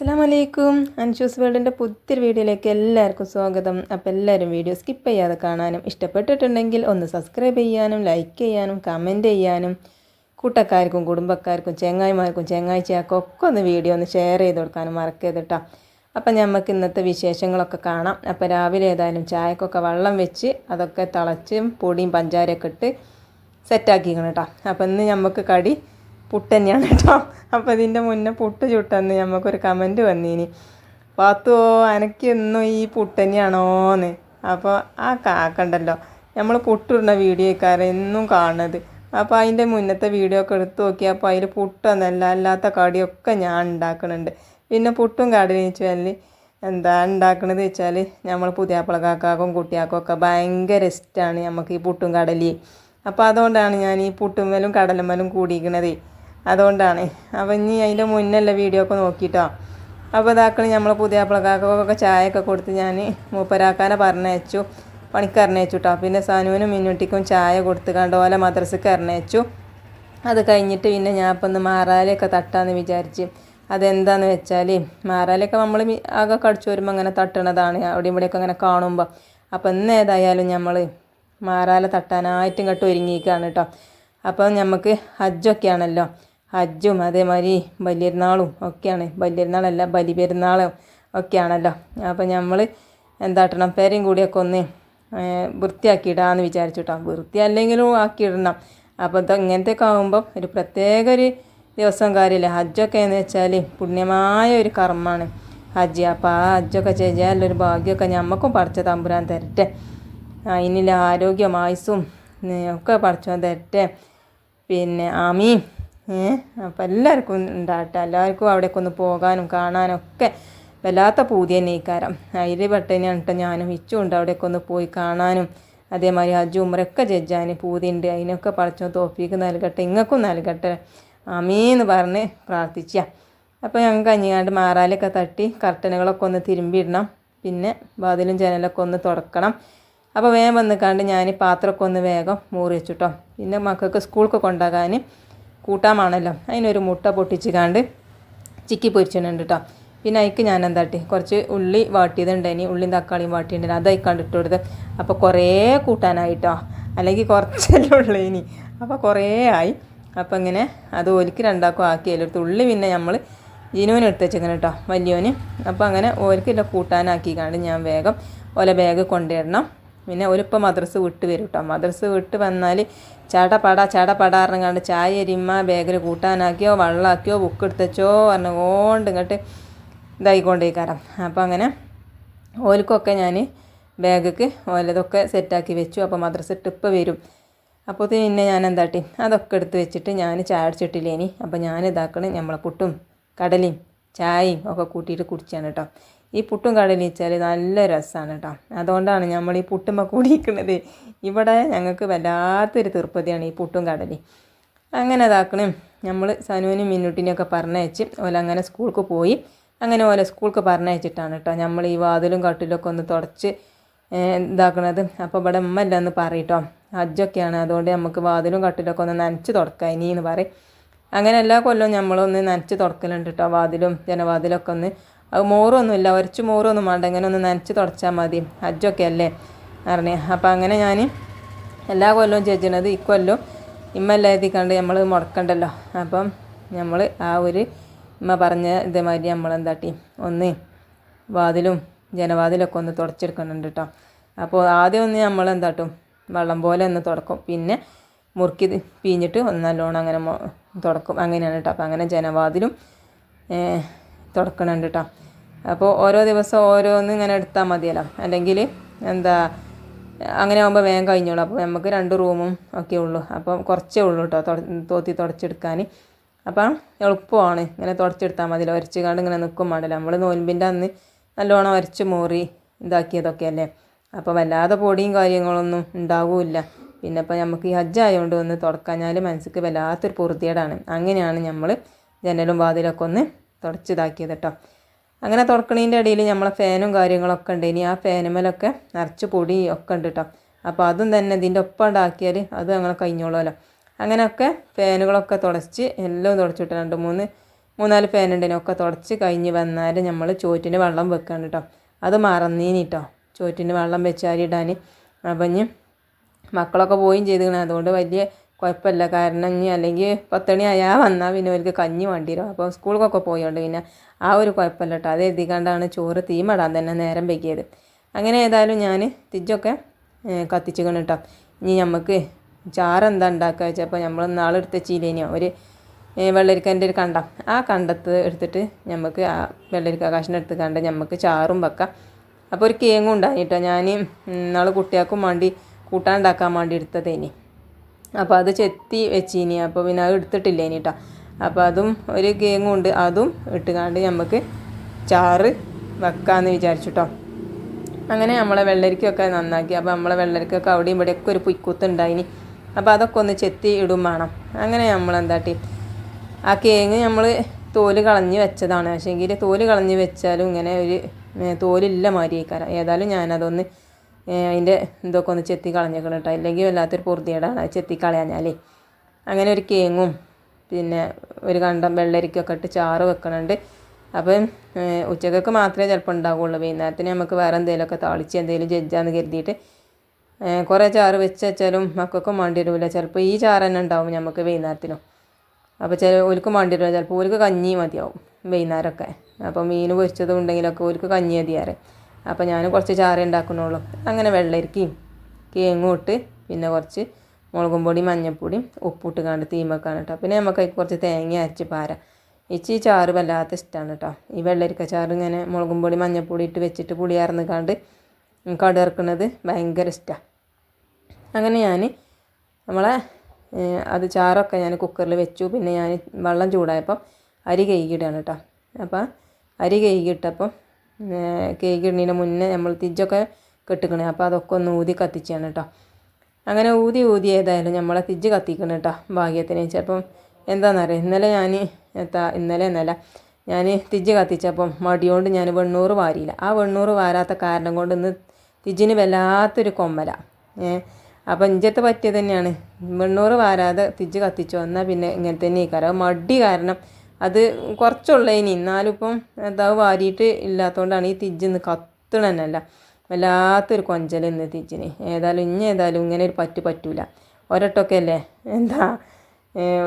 അസ്സാമലൈക്കും അൻഷൂസ് വേൾഡിന്റെ പുതിയൊരു വീഡിയോയിലേക്ക് എല്ലാവർക്കും സ്വാഗതം. അപ്പോൾ എല്ലാവരും വീഡിയോ സ്കിപ്പ് ചെയ്യാതെ കാണാനും ഇഷ്ടപ്പെട്ടിട്ടുണ്ടെങ്കിൽ ഒന്ന് സബ്സ്ക്രൈബ് ചെയ്യാനും ലൈക്ക് ചെയ്യാനും കമന്റ് ചെയ്യാനും കൂട്ടക്കാർക്കും കുടുംബക്കാർക്കും ചെങ്ങായിമാർക്കും ചെങ്ങാഴ്ചയാക്കും ഒക്കെ ഒന്ന് വീഡിയോ ഒന്ന് ഷെയർ ചെയ്ത് കൊടുക്കാനും മറക്കരുത് കേട്ടോ അപ്പം നമുക്ക് ഇന്നത്തെ വിശേഷങ്ങളൊക്കെ കാണാം. അപ്പോൾ രാവിലെ ഏതായാലും ചായക്കൊക്കെ വെള്ളം വെച്ച് അതൊക്കെ തിളച്ചും പൊടിയും പഞ്ചാരയൊക്കെ ഇട്ട് സെറ്റാക്കിക്കണം കേട്ടോ അപ്പം ഇന്ന് നമുക്ക് കടി പുട്ട് തന്നെയാണ് കേട്ടോ. അപ്പോൾ ഇതിന്റെ മുന്നേ പുട്ട് ചുട്ടെന്ന് നമുക്കൊരു കമന്റ് വന്നീനി. പാത്തോ എനിക്കൊന്നും ഈ പുട്ട് തന്നെയാണോന്ന് അപ്പോൾ ആ കാക്കണ്ടല്ലോ. നമ്മൾ പുട്ടിടുന്ന വീഡിയോക്കാരെ എന്നും കാണുന്നത് അപ്പോൾ അതിന്റെ മുന്നത്തെ വീഡിയോ ഒക്കെ എടുത്ത് നോക്കിയപ്പോൾ അതിൽ പുട്ടൊന്നല്ല അല്ലാത്ത കടിയൊക്കെ ഞാൻ ഉണ്ടാക്കുന്നുണ്ട് പിന്നെ പുട്ടും കടലും വെച്ചാൽ എന്താ ഉണ്ടാക്കണത് വെച്ചാൽ നമ്മൾ പുതിയാപ്പിളക്കാക്കും കുട്ടിയാക്കും ഒക്കെ ഭയങ്കര ഇഷ്ടമാണ് നമുക്ക് ഈ പുട്ടും കടലി അപ്പോൾ അതുകൊണ്ടാണ് ഞാൻ ഈ പുട്ടുമ്മലും കടലമ്മലും കൂടിയിരിക്കണത് അതുകൊണ്ടാണ്. അപ്പോൾ ഇനി അതിന്റെ മുന്നല്ല വീഡിയോ ഒക്കെ നോക്കിയിട്ടോ അപ്പോൾ ഇതാക്കൾ നമ്മൾ പുതിയ അപ്പളക്കാക്കൊക്കെ ചായയൊക്കെ കൊടുത്ത് ഞാൻ മൂപ്പരാക്കാനെ പറഞ്ഞയച്ചു. പണിക്കറിഞ്ഞയച്ചു കേട്ടോ പിന്നെ സനുവിനും മിന്നുട്ടിക്കും ചായ കൊടുത്ത് കണ്ട പോലെ മദ്രസക്ക് അറിഞ്ഞയച്ചു അത് കഴിഞ്ഞിട്ട് പിന്നെ ഞാൻ ഇപ്പം ഒന്ന് മാറാലൊക്കെ തട്ടാന്ന് വിചാരിച്ച്. അതെന്താന്ന് വെച്ചാൽ മാറാലൊക്കെ നമ്മൾ ആകെ കടിച്ചു വരുമ്പോൾ അങ്ങനെ തട്ടണതാണ്. അവിടെ ഇവിടെയൊക്കെ അങ്ങനെ കാണുമ്പോൾ അപ്പം ഇന്ന് ഏതായാലും നമ്മൾ മാറാല തട്ടാനായിട്ടും കേട്ടോ ഒരുങ്ങിയിരിക്കുകയാണ് കേട്ടോ അപ്പം നമുക്ക് ഹജ്ജൊക്കെയാണല്ലോ. ഹജ്ജും അതേമാതിരി ബലിയരുന്നാളും ഒക്കെയാണ്. ബലിയരുന്നാളല്ല ബലിപെരുന്നാളും ഒക്കെയാണല്ലോ. അപ്പം നമ്മൾ എന്താട്ടണം പേരെയും കൂടിയൊക്കെ ഒന്ന് വൃത്തിയാക്കിയിടാന്ന് വിചാരിച്ചു കേട്ടോ വൃത്തി അല്ലെങ്കിലും ആക്കിയിടണം. അപ്പോൾ ഇത് ഇങ്ങനത്തെയൊക്കെ ആകുമ്പോൾ ഒരു പ്രത്യേക ഒരു ദിവസം കാര്യമില്ല. ഹജ്ജൊക്കെ എന്ന് വെച്ചാൽ പുണ്യമായ ഒരു കർമ്മമാണ് ഹജ്ജ്. അപ്പോൾ ആ ഹജ്ജൊക്കെ ചെയ്യാനുള്ളൊരു ഭാഗ്യമൊക്കെ ഞമ്മക്കും പഠിച്ച തമ്പുരാൻ തരട്ടെ. അതിനുള്ള ആരോഗ്യം ആയുസ്സും ഒക്കെ പഠിച്ചോ തരട്ടെ. പിന്നെ ആമീൻ. ഏ? അപ്പോൾ എല്ലാവർക്കും ഉണ്ടാകട്ടെ. എല്ലാവർക്കും അവിടേക്ക് ഒന്ന് പോകാനും കാണാനും ഒക്കെ വല്ലാത്ത പൂതി തന്നെ ഇക്കാരം അതിൽ പെട്ടതിനാണ് ഞാനും ഇച്ചും ഉണ്ട് അവിടേക്ക് ഒന്ന് പോയി കാണാനും. അതേമാതിരി ഹജ്ജ് ഉമ്മറൊക്കെ ജഡ്ജാൻ പൂതിയുണ്ട്. അതിനൊക്കെ പഠിച്ചോ തോപ്പിക്ക് നൽകട്ടെ. ഇങ്ങൾക്കും നൽകട്ടെ. അമീന്ന് പറഞ്ഞ് പ്രാർത്ഥിച്ച. അപ്പോൾ ഞങ്ങൾക്ക് കഞ്ഞിങ്ങാണ്ട് മാറാലൊക്കെ തട്ടി കർട്ടനുകളൊക്കെ ഒന്ന് തിരുമ്പിയിടണം. പിന്നെ വാതിലും ജനലൊക്കെ ഒന്ന് തുടക്കണം. അപ്പോൾ വേഗം വന്നിക്കാണ്ട് ഞാൻ പാത്രമൊക്കെ ഒന്ന് വേഗം മൂറി വെച്ചിട്ടോ. പിന്നെ മക്കൾക്ക് സ്കൂൾക്ക് കൊണ്ടാകാൻ കൂട്ടാമാണല്ലോ. അതിനൊരു മുട്ട പൊട്ടിച്ച് കാണ്ട് ചിക്കി പൊരിച്ചിട്ടുണ്ട് കേട്ടോ പിന്നെ അതിക്ക് ഞാൻ എന്താട്ടി കുറച്ച് ഉള്ളി വാട്ടിയതുണ്ടായിനി ഉള്ളിയും തക്കാളിയും വാട്ടിയിട്ടുണ്ടായി അത് അയക്കാണ്ട് ഇട്ട് കൊടുത്ത് അപ്പോൾ കുറേ കൂട്ടാനായിട്ടോ. അല്ലെങ്കിൽ കുറച്ചല്ലേ ഉള്ളൂ ഇനി. അപ്പോൾ കുറേ ആയി. അപ്പോൾ ഇങ്ങനെ അത് ഓലിക്ക് രണ്ടാക്കും ആക്കി അതിലെടുത്ത് ഉള്ളി പിന്നെ നമ്മൾ ജിനുവിന് എടുത്ത് വെച്ചിങ്ങനെ കേട്ടോ വലിയോന്. അപ്പോൾ അങ്ങനെ ഓലിക്കില്ല കൂട്ടാനാക്കി കണ്ട് ഞാൻ വേഗം ഓല ബാഗ് കൊണ്ടുവരണം. പിന്നെ ഒരിപ്പോൾ മദ്രസ് വിട്ട് വരും കേട്ടോ മദ്രസ് വിട്ട് വന്നാൽ ചാടപ്പട ചാടപ്പട പറഞ്ഞാണ്ട് ചായ അരിമ്മ ബാഗിൽ കൂട്ടാനാക്കിയോ വെള്ളമാക്കിയോ ബുക്ക് എടുത്തച്ചോ പറഞ്ഞുകൊണ്ട് ഇങ്ങോട്ട് ഇതായിക്കൊണ്ടേക്കാരം. അപ്പോൾ അങ്ങനെ ഓൽക്കൊക്കെ ഞാൻ ബാഗ്ക്ക് ഓലതൊക്കെ സെറ്റാക്കി വെച്ചു. അപ്പോൾ മദ്രസ ട്രിപ്പ് വരും. അപ്പോൾ പിന്നെ ഞാൻ എന്താട്ടി അതൊക്കെ എടുത്ത് വെച്ചിട്ട് ഞാൻ ചായ അടിച്ചിട്ടില്ലേനി. അപ്പോൾ ഞാൻ ഇതാക്കണ നമ്മളെ പുട്ടും കടലയും ചായയും ഒക്കെ കൂട്ടിയിട്ട് കുടിച്ചാണ് കേട്ടോ ഈ പുട്ടും കടലും വെച്ചാൽ നല്ല രസമാണ് കേട്ടോ അതുകൊണ്ടാണ് നമ്മൾ ഈ പുട്ടുമ്പോൾ കൂടിയിരിക്കുന്നത് ഇവിടെ ഞങ്ങൾക്ക് വല്ലാത്തൊരു തീർപ്പതിയാണ് ഈ പുട്ടും കടലി അങ്ങനെ അതാക്കണേ നമ്മൾ സനുവിനും മിന്നുട്ടിനെയൊക്കെ പറഞ്ഞയച്ച് ഓല അങ്ങനെ സ്കൂൾക്ക് പോയി. അങ്ങനെ ഓല സ്കൂൾക്ക് പറഞ്ഞയച്ചിട്ടാണ് കേട്ടോ നമ്മൾ ഈ വാതിലും കട്ടിലൊക്കെ ഒന്ന് തുടച്ച് ഇതാക്കണത്. അപ്പോൾ ഇവിടെ ഉമ്മ ഇല്ല എന്ന് പറയട്ടോ ഹജ്ജൊക്കെയാണ്. അതുകൊണ്ട് നമുക്ക് വാതിലും കട്ടിലൊക്കെ ഒന്ന് നനച്ച് തുടക്കാം ഇനി എന്ന് പറയും. അങ്ങനെ എല്ലാ കൊല്ലവും നമ്മളൊന്ന് നനച്ച് തുടക്കലുണ്ട് കേട്ടോ വാതിലും ജനവാതിലൊക്കെ ഒന്ന് അത് മോറൊന്നുമില്ല ഒരച്ച് മോറൊന്നും വേണ്ട ഇങ്ങനെ ഒന്ന് നനച്ച് തുടച്ചാൽ മതി. അജ്ജൊക്കെ അല്ലേ? അറിഞ്ഞേ അപ്പോൾ അങ്ങനെ ഞാൻ എല്ലാ കൊല്ലവും ചെയ്യണത് ഇക്കൊല്ലം ഇമ്മല്ലാതി കണ്ട് നമ്മൾ മുടക്കണ്ടല്ലോ. അപ്പം നമ്മൾ ആ ഒരു ഇമ്മ പറഞ്ഞ ഇതേമാതിരി നമ്മൾ എന്താട്ടി ഒന്ന് വാതിലും ജനവാതിലൊക്കെ ഒന്ന് തുടച്ചെടുക്കുന്നുണ്ട് കേട്ടോ അപ്പോൾ ആദ്യം ഒന്ന് നമ്മൾ എന്താട്ടും വെള്ളം പോലെ ഒന്ന് തുടക്കും. പിന്നെ മുറുക്കി പിഞ്ഞിട്ട് ഒന്ന് നല്ലോണം അങ്ങനെ തുടക്കും. അങ്ങനെയാണ് കേട്ടോ അപ്പോൾ അങ്ങനെ ജനവാതിലും തുടക്കണുണ്ട് കേട്ടോ അപ്പോൾ ഓരോ ദിവസം ഓരോന്ന് ഇങ്ങനെ എടുത്താൽ മതിയല്ലോ. അല്ലെങ്കിൽ എന്താ അങ്ങനെ ആകുമ്പോൾ വേഗം കഴിഞ്ഞോളൂ. അപ്പോൾ നമുക്ക് രണ്ട് റൂമും ഒക്കെ ഉള്ളൂ. അപ്പോൾ കുറച്ചേ ഉള്ളൂ കേട്ടോ തോത്തി തുടച്ചെടുക്കാൻ അപ്പം എളുപ്പമാണ് ഇങ്ങനെ തുടച്ചെടുത്താൽ മതിയല്ലോ. ഒരച്ച് കാണ്ട് ഇങ്ങനെ നിൽക്കും പാടില്ല നമ്മൾ നോൻപിന്റെ അന്ന് നല്ലോണം ഒരച്ച് മോറി ഇതാക്കിയതൊക്കെ അല്ലേ? അപ്പോൾ വല്ലാതെ പൊടിയും കാര്യങ്ങളൊന്നും ഉണ്ടാവില്ല. പിന്നെ ഇപ്പോൾ നമുക്ക് ഈ ഹജ്ജ് ആയതുകൊണ്ട് ഒന്ന് തുടക്കാഞ്ഞാൽ മനസ്സിക്ക് വല്ലാത്തൊരു പൊറുതിയേടാണ് അങ്ങനെയാണ് നമ്മൾ ജനലും വാതിലൊക്കെ ഒന്ന് തുടച്ചിതാക്കിയത് കേട്ടോ അങ്ങനെ തുറക്കണീന്റെ ഇടയിൽ നമ്മളെ ഫാനും കാര്യങ്ങളൊക്കെ ഉണ്ട്. ഇനി ആ ഫാനുമേലൊക്കെ നിറച്ച് പൊടി ഒക്കെ ഉണ്ട് കേട്ടോ അപ്പോൾ അതും തന്നെ ഇതിന്റെ ഒപ്പം ഉണ്ടാക്കിയാൽ അത് അങ്ങനെ കഴിഞ്ഞോളുമല്ലോ. അങ്ങനെയൊക്കെ ഫാനുകളൊക്കെ തുടച്ച് എല്ലാം തുടച്ചിട്ട് രണ്ട് മൂന്ന് മൂന്നാൽ ഫാൻ ഉണ്ടേനെ ഒക്കെ തുടച്ച് കഴിഞ്ഞ് വന്നാൽ നമ്മൾ ചോറ്റിന് വെള്ളം വെക്കണം കേട്ടോ അത് മറന്നീനി കേട്ടോ ചോറ്റിന് വെള്ളം വെച്ചാലിടാൻ അപ്പം ഇനി മക്കളൊക്കെ പോയും ചെയ്തിരിക്കണം. അതുകൊണ്ട് വലിയ കുഴപ്പമില്ല. കാരണം ഇനി അല്ലെങ്കിൽ പത്തണി ആയാൽ വന്നാൽ പിന്നെ അവർക്ക് കഞ്ഞി വേണ്ടി വരും അപ്പോൾ സ്കൂളിലൊക്കെ പോയോണ്ട് പിന്നെ ആ ഒരു കുഴപ്പമില്ല കേട്ടോ അത് എഴുതിക്കാണ്ടാണ് ചോറ് തീമടാൻ തന്നെ നേരം വൈകിയത്. അങ്ങനെ ഏതായാലും ഞാൻ തിജൊക്കെ കത്തിച്ചിക്കണം കേട്ടോ ഇനി നമുക്ക് ചാറെന്താ ഉണ്ടാക്കുക വെച്ചപ്പോൾ നമ്മൾ നാളെടുത്ത ചീലേനിയോ ഒരു വെള്ളരിക്കന്റെ ഒരു കണ്ടം. ആ കണ്ടത്ത് എടുത്തിട്ട് നമുക്ക് ആ വെള്ളരിക്ക കഷ്ണം എടുത്ത് കണ്ട് നമുക്ക് ചാറും വെക്കാം. അപ്പോൾ ഒരു കേങ്ങും ഉണ്ടായിട്ടോ ഞാൻ നാളെ കുട്ടികൾക്കും വേണ്ടി കൂട്ടാൻ ഉണ്ടാക്കാൻ വേണ്ടി എടുത്തതേനി. അപ്പോൾ അത് ചെത്തി വെച്ചിനി. അപ്പോൾ പിന്നെ അത് എടുത്തിട്ടില്ല ഇനി കേട്ടോ അപ്പോൾ അതും ഒരു കേങ്ങുണ്ട് അതും ഇട്ടുകാണ്ട് നമുക്ക് ചാറ് വെക്കാമെന്ന് വിചാരിച്ചിട്ടോ അങ്ങനെ നമ്മളെ വെള്ളരിക്കൊക്കെ നന്നാക്കി. അപ്പോൾ നമ്മളെ വെള്ളരിക്കൊക്കെ അവിടെയും ഇവിടെയൊക്കെ ഒരു പുയ്ക്കുത്ത് ഉണ്ടായിനി. അപ്പോൾ അതൊക്കെ ഒന്ന് ചെത്തി ഇടും വേണം. അങ്ങനെ നമ്മൾ എന്താട്ടി ആ കേങ്ങ് നമ്മൾ തോൽ കളഞ്ഞ് വെച്ചതാണ്. പക്ഷേ എങ്കിൽ തോൽ കളഞ്ഞ് വെച്ചാലും ഇങ്ങനെ ഒരു തോലില്ല മാതിരി ഏതായാലും ഞാനതൊന്ന് അതിന്റെ ഇതൊക്കെ ഒന്ന് ചെത്തി കളഞ്ഞേക്കണം കേട്ടോ. അല്ലെങ്കിൽ വല്ലാത്തൊരു പൊറുതിയേടാണ് ചെത്തി കളയാഞ്ഞാലേ അങ്ങനെ ഒരു കേങ്ങും പിന്നെ ഒരു കണ്ടം വെള്ളരിക്കൊക്കെ ഇട്ട് ചാറ് വെക്കണുണ്ട്. അപ്പം ഉച്ചക്കൊക്കെ മാത്രമേ ചിലപ്പോൾ ഉണ്ടാവുകയുള്ളൂ വൈകുന്നേരത്തിന് നമുക്ക് വേറെ എന്തെങ്കിലുമൊക്കെ താളിച്ച് എന്തെങ്കിലും ജഡ്ജാന്ന് കരുതിയിട്ട് കുറേ ചാറ് വെച്ച് വെച്ചാലും മക്കൾക്കും വേണ്ടി വരില്ല. ചിലപ്പോൾ ഈ ചാറ് തന്നെ ഉണ്ടാവും നമുക്ക് വൈകുന്നേരത്തിനും. അപ്പോൾ ചില ഓൽക്കും വേണ്ടി വരില്ല. ചിലപ്പോൾ ഒരുക്ക് കഞ്ഞി മതിയാവും വൈകുന്നേരമൊക്കെ. അപ്പോൾ മീൻ പൊരിച്ചത് ഉണ്ടെങ്കിലൊക്കെ ഓൽക്ക് കഞ്ഞി മതിയാറ്. അപ്പോൾ ഞാൻ കുറച്ച് ചാറ് ഉണ്ടാക്കുന്നുള്ളൂ. അങ്ങനെ വെള്ളരിക്കയും കേങ്ങും ഇട്ട് പിന്നെ കുറച്ച് മുളകും പൊടി മഞ്ഞൾപ്പൊടിയും ഉപ്പിട്ട് കണ്ട് തീമക്കാണ് കേട്ടോ. പിന്നെ നമുക്ക് കുറച്ച് തേങ്ങ അരച്ച് പാര. ഇച്ചി ചാറ് വല്ലാത്ത ഇഷ്ടമാണ് കേട്ടോ. ഈ വെള്ളരിക്ക ചാറ് ഇങ്ങനെ മുളകും പൊടി മഞ്ഞൾപ്പൊടി ഇട്ട് വെച്ചിട്ട് പുളി അറന്ന് കണ്ട് കടിറക്കുന്നത് ഭയങ്കര ഇഷ്ടമാണ് അങ്ങനെ ഞാൻ നമ്മളെ അത് ചാറൊക്കെ ഞാൻ കുക്കറിൽ വെച്ചു. പിന്നെ ഞാൻ വെള്ളം ചൂടായപ്പം അരി കഴുകിയിടാണ് കേട്ടോ. അപ്പം അരി കഴുകിയിട്ടപ്പം കഴുകിടുന്നതിന് മുന്നേ നമ്മൾ തിജ്ജൊക്കെ കെട്ടിക്കണേ. അപ്പോൾ അതൊക്കെ ഒന്ന് ഊതി കത്തിച്ചാണ് കേട്ടോ അങ്ങനെ ഊതി ഊതി ഏതായാലും നമ്മളെ തിജ്ജ് കത്തിക്കണം കേട്ടോ ഭാഗ്യത്തിന്. ചിലപ്പം എന്താണെന്നറിയാം ഇന്നലെ ഞാൻ എത്താ ഇന്നലെ എന്നല്ല ഞാൻ തിജ്ജ് കത്തിച്ചപ്പം മടിയോണ്ട് ഞാൻ വെണ്ണൂറ് വാരിയില്ല. ആ വെണ്ണൂറ് വാരാത്ത കാരണം കൊണ്ട് ഇന്ന് തിജ്ജിന് വല്ലാത്തൊരു കൊമ്മല. ഏ അപ്പം ഇഞ്ചത്ത് പറ്റിയത് തന്നെയാണ്. വെണ്ണൂറ് വാരാതെ തിജ്ജ് കത്തിച്ചു വന്നാൽ പിന്നെ ഇങ്ങനെ തന്നെ കാരണം മടി കാരണം അത് കുറച്ചുള്ള ഇനി. എന്നാലും ഇപ്പം എന്താ വാരിയിട്ട് ഇല്ലാത്തതുകൊണ്ടാണ് ഈ തിജ്ജിന്ന് കത്തണന്നല്ല വല്ലാത്തൊരു കൊഞ്ചൽ ഇന്ന് തിജ്ജിന്. ഏതായാലും ഇനി ഏതായാലും ഇങ്ങനെ ഒരു പറ്റു പറ്റൂല. ഒരട്ടൊക്കെ അല്ലേ എന്താ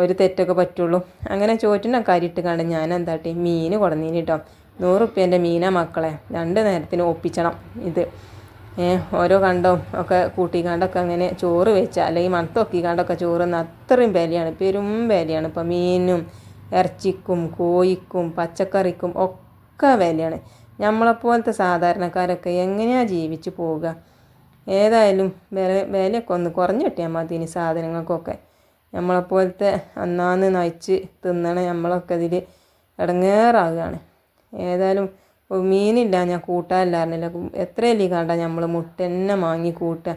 ഒരു തെറ്റൊക്കെ പറ്റുള്ളൂ. അങ്ങനെ ചോറ്റിനൊക്കെ അരിയിട്ട് കണ്ട് ഞാൻ എന്താട്ടി മീൻ കൊടുന്നീന് കേട്ടോ നൂറ് മീന മക്കളെ. രണ്ട് നേരത്തിന് ഒപ്പിച്ചണം ഇത്. ഓരോ കണ്ടവും ഒക്കെ കൂട്ടിക്കാണ്ടൊക്കെ അങ്ങനെ ചോറ് വെച്ചാൽ അല്ലെങ്കിൽ മണത്തൊക്കിക്കാണ്ടൊക്കെ ചോറ് അത്രയും വിലയാണ് പെരും വിലയാണ് ഇപ്പം മീനും ഇറച്ചിക്കും കോഴിക്കും പച്ചക്കറിക്കും ഒക്കെ വിലയാണ്. നമ്മളെപ്പോലത്തെ സാധാരണക്കാരൊക്കെ എങ്ങനെയാണ് ജീവിച്ചു പോവുക? ഏതായാലും വില വിലയൊക്കെ ഒന്ന് കുറഞ്ഞു കിട്ടിയാൽ മതി ഇനി സാധനങ്ങൾക്കൊക്കെ. നമ്മളെപ്പോലത്തെ അന്നാന്ന് നയിച്ച് തിന്നണ നമ്മളൊക്കെ ഇതിൽ ഇടങ്ങേറാകുകയാണ് ഏതായാലും മീനില്ല ഞാൻ കൂട്ടാനില്ലായിരുന്നില്ല എത്രയല്ലേ കണ്ട നമ്മൾ മുട്ട തന്നെ വാങ്ങി കൂട്ടുക?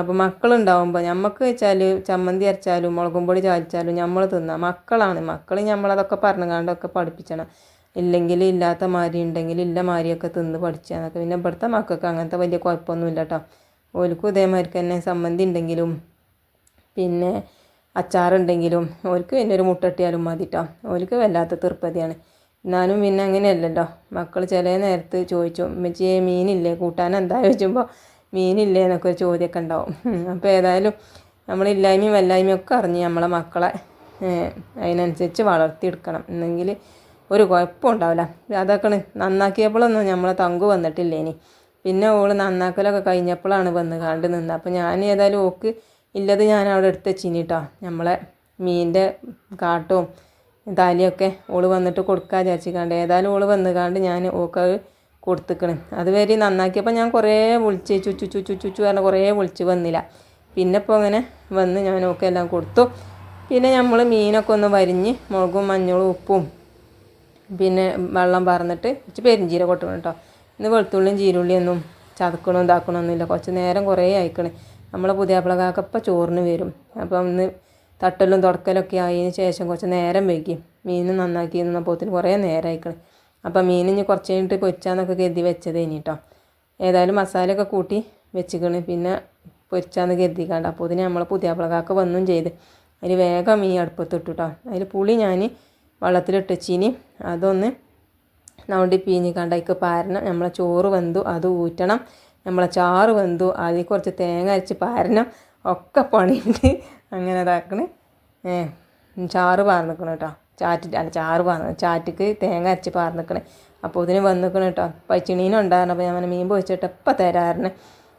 അപ്പോൾ മക്കളുണ്ടാവുമ്പോൾ നമുക്ക് വെച്ചാൽ ചമ്മന്തി അരച്ചാലും മുളകും പൊടി ചാലിച്ചാലും നമ്മൾ തിന്നാം. മക്കളാണ്. മക്കൾ നമ്മളതൊക്കെ പറഞ്ഞു കണ്ടൊക്കെ പഠിപ്പിച്ചണം. ഇല്ലെങ്കിൽ ഇല്ലാത്ത മാരി ഉണ്ടെങ്കിൽ ഇല്ല മാരിയൊക്കെ തിന്ന് പഠിച്ചാന്നൊക്കെ പിന്നെ ഇവിടുത്തെ മക്കൾക്ക് അങ്ങനത്തെ വലിയ കുഴപ്പമൊന്നുമില്ല കേട്ടോ ഓൽക്കും ഇതേമാതിരിക്ക് തന്നെ ചമ്മന്തി ഉണ്ടെങ്കിലും പിന്നെ അച്ചാറുണ്ടെങ്കിലും ഓൽക്ക് പിന്നെ ഒരു മുട്ടട്ടിയാലും മതി കേട്ടോ ഓൽക്ക് വല്ലാത്ത തീർപ്പതിയാണ്. എന്നാലും പിന്നെ അങ്ങനെയല്ലല്ലോ. മക്കൾ ചില നേരത്ത് ചോദിച്ചു ഉമ്മച്ചിയെ മീനില്ലേ? കൂട്ടാൻ എന്താ? ചോദിച്ചുമ്പോൾ മീനില്ലേ എന്നൊക്കെ ഒരു ചോദ്യമൊക്കെ ഉണ്ടാവും. അപ്പോൾ ഏതായാലും നമ്മളില്ലായ്മയും വല്ലായ്മയും ഒക്കെ അറിഞ്ഞ് നമ്മളെ മക്കളെ അതിനനുസരിച്ച് വളർത്തിയെടുക്കണം. എന്നെങ്കിൽ ഒരു കുഴപ്പം ഉണ്ടാവില്ല. അതൊക്കെ നന്നാക്കിയപ്പോഴൊന്നും നമ്മളെ തങ്കു വന്നിട്ടില്ല ഇനി. പിന്നെ ഓൾ നന്നാക്കലൊക്കെ കഴിഞ്ഞപ്പോഴാണ് വന്ന് കണ്ട് നിന്ന്. അപ്പോൾ ഞാൻ ഏതായാലും ഓക്ക് ഇല്ലത് ഞാൻ അവിടെ എടുത്ത് വെച്ചിനി കേട്ടോ നമ്മളെ മീനിന്റെ കാട്ടവും താലിയൊക്കെ ഓൾ വന്നിട്ട് കൊടുക്കാൻ വിചാരിച്ചിക്കാണ്ട് ഏതായാലും ഓൾ വന്ന് കാണ്ട് ഞാൻ ഓക്ക് കൊടുത്തിക്കണ്. അതുവരെ നന്നാക്കിയപ്പോൾ ഞാൻ കുറേ വിളിച്ച് ചുച്ചു ചുച്ചു ചുച്ചു പറഞ്ഞാൽ കുറേ വിളിച്ച് വന്നില്ല. പിന്നെ ഇപ്പോൾ അങ്ങനെ വന്ന് ഞാൻ ഒക്കെ എല്ലാം കൊടുത്തു. പിന്നെ നമ്മൾ മീനൊക്കെ ഒന്ന് വരിഞ്ഞ് മുളകും മഞ്ഞളും ഉപ്പും പിന്നെ വെള്ളം പറന്നിട്ട് കുറച്ച് പെരിഞ്ചീര കൊട്ടണം കേട്ടോ ഇന്ന് വെളുത്തുള്ളിയും ജീരുള്ളിയൊന്നും ചതക്കണോ ഇതാക്കണമൊന്നുമില്ല കുറച്ച് നേരം കുറേ അയക്കണേ നമ്മളെ പുതിയ പിളകാക്കപ്പം ചോറിന് വരും. അപ്പം ഇന്ന് തട്ടലും തുടക്കലൊക്കെ ആയതിന് ശേഷം കുറച്ച് നേരം വൈകി. മീൻ നന്നാക്കി നിന്നപ്പോത്തിന് കുറേ നേരം അയക്കണേ അപ്പം മീൻ ഇനി കുറച്ച് കഴിഞ്ഞിട്ട് പൊരിച്ചാന്നൊക്കെ കരുതി വെച്ചത് കേട്ടോ ഏതായാലും മസാലയൊക്കെ കൂട്ടി വെച്ചിക്കണ്. പിന്നെ പൊരിച്ചാന്ന് കരുതിക്കാണ്ട്. അപ്പോൾ ഇതിന് നമ്മൾ പുതിയ പിളകാക്ക വന്നും ചെയ്ത്. അതിൽ വേഗം മീൻ അടുപ്പത്തിട്ടു കേട്ടോ അതിൽ പുളി ഞാൻ വെള്ളത്തിലിട്ട് ചീനി അതൊന്ന് നൗണ്ടി പീഞ്ഞ് അതിക്ക് പാരണം. നമ്മളെ ചോറ് വെന്തു അത് ഊറ്റണം. നമ്മളെ ചാറ് വെന്തു അതിൽ കുറച്ച് തേങ്ങ അരച്ച് പാരണം. ഒക്കെ പണിയുണ്ട് അങ്ങനെ ഇതാക്കണേ. ഏ ചാറ് പാർന്നിക്കണം കേട്ടോ ചാറ്റ് അല്ല ചാറ് പാർന്ന് ചാറ്റിക്ക് തേങ്ങ അരച്ച് പാർന്നിക്കണേ. അപ്പോൾ ഇതിന് വന്നിക്കണം കേട്ടോ പച്ചിണീനും ഉണ്ടായിരുന്നു. അപ്പോൾ ഞാൻ മീൻ പൊഴിച്ചിട്ട് ഇപ്പം തരാറുണ്ട്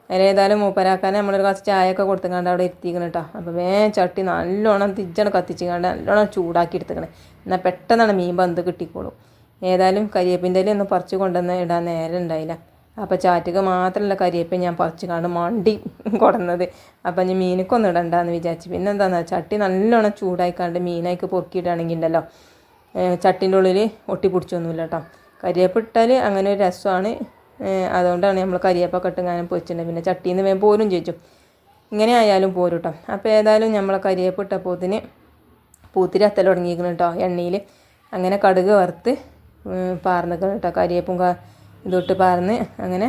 അതിലേതായാലും മൂപ്പരാക്കാൻ നമ്മളൊരു കുറച്ച് ചായ ഒക്കെ കൊടുത്തുകൊണ്ട് അവിടെ എത്തിക്കണം കേട്ടോ അപ്പോൾ വേ ചട്ടി നല്ലോണം തിജ്ജണം കത്തിച്ച് കണ്ട് നല്ലോണം ചൂടാക്കി എടുത്തുക്കണേ. എന്നാൽ പെട്ടെന്നാണ് മീൻ ബന്ത് കിട്ടിക്കോളും. ഏതായാലും കരിയേപ്പിന്റെ ഒന്ന് പറിച്ച് കൊണ്ടുവന്ന് ഇടാൻ നേരം ഉണ്ടായില്ല. അപ്പോൾ ചാറ്റുക മാത്രമല്ല കരിയേപ്പ് ഞാൻ പറിച്ച് കാണും മണ്ടി കൊടുന്നത്. അപ്പം ഞാൻ മീനക്കൊന്നും ഇടണ്ടെന്ന് വിചാരിച്ചു. പിന്നെ എന്താണെന്ന് ചട്ടി നല്ലോണം ചൂടായിക്കാണ്ട് മീനായിക്ക് പൊറുക്കിയിടുകയാണെങ്കിൽ ഉണ്ടല്ലോ ചട്ടിന്റെ ഉള്ളിൽ ഒട്ടിപ്പിടിച്ചൊന്നുമില്ല കേട്ടോ കരിയേപ്പ് ഇട്ടാൽ അങ്ങനെ ഒരു രസമാണ്. അതുകൊണ്ടാണ് നമ്മൾ കരിയേപ്പൊക്കെ ഇട്ട് ഞാൻ പൊരിച്ചിട്ടുണ്ട്. പിന്നെ ചട്ടിയിൽ നിന്ന് പോരും ചോദിച്ചു ഇങ്ങനെ ആയാലും പോരും കേട്ടോ അപ്പോൾ ഏതായാലും നമ്മളെ കരിയേപ്പ് ഇട്ടപ്പോത്തിന് പൂത്തിരി അത്തൽ തുടങ്ങിയിരിക്കണം കേട്ടോ എണ്ണയിൽ അങ്ങനെ കടുക് വറുത്ത് പാർന്നിക്കണം കേട്ടോ കരിയേപ്പും ഇതൊട്ട് പാർന്ന് അങ്ങനെ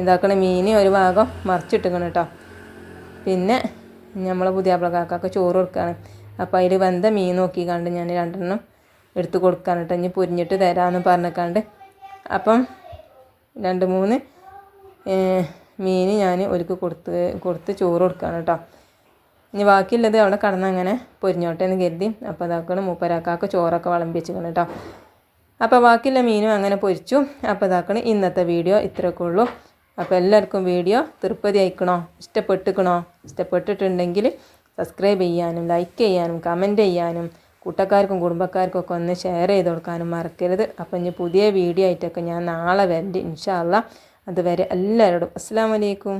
ഇതാക്കണ മീൻ ഒരു ഭാഗം മറിച്ചിട്ടിക്കണം കേട്ടോ. പിന്നെ നമ്മൾ പുതിയ കാക്കൊക്കെ ചോറ് കൊടുക്കുകയാണ് അപ്പോൾ അതിൽ വെന്ത മീൻ നോക്കി കണ്ട് ഞാൻ രണ്ടെണ്ണം എടുത്ത് കൊടുക്കാൻ കേട്ടോ. ഇനി പൊരിഞ്ഞിട്ട് തരാമെന്ന് പറഞ്ഞേക്കാണ്ട്. അപ്പം രണ്ട് മൂന്ന് മീൻ ഞാൻ ഒരുക്ക് കൊടുത്ത് കൊടുത്ത് ചോറ് കൊടുക്കുകയാണ് കേട്ടോ. ഇനി ബാക്കിയുള്ളത് അവിടെ കടന്ന് അങ്ങനെ പൊരിഞ്ഞോട്ടെ എന്ന് കരുതി. അപ്പോൾ അതാക്കണം മൂപ്പരാക്കാക്ക് ചോറൊക്കെ വിളമ്പി വെച്ചിരിക്കണം കേട്ടോ. അപ്പോൾ ബാക്കിയുള്ള മീനും അങ്ങനെ പൊരിച്ചു. അപ്പോൾ ഇതാക്കണം ഇന്നത്തെ വീഡിയോ ഇത്രയൊക്കെ ഉള്ളൂ. അപ്പോൾ എല്ലാവർക്കും വീഡിയോ തൃപ്തി അയക്കണോ ഇഷ്ടപ്പെട്ടിക്കണോ? ഇഷ്ടപ്പെട്ടിട്ടുണ്ടെങ്കിൽ സബ്സ്ക്രൈബ് ചെയ്യാനും ലൈക്ക് ചെയ്യാനും കമന്റ് ചെയ്യാനും കൂട്ടക്കാർക്കും കുടുംബക്കാർക്കും ഒക്കെ ഒന്ന് ഷെയർ ചെയ്ത് കൊടുക്കാനും മറക്കരുത്. അപ്പം ഇനി പുതിയ വീഡിയോ ആയിട്ടൊക്കെ ഞാൻ നാളെ വരണ്ട് ഇൻഷാല്ല അതുവരെ എല്ലാവരോടും അസ്സാം വലൈക്കും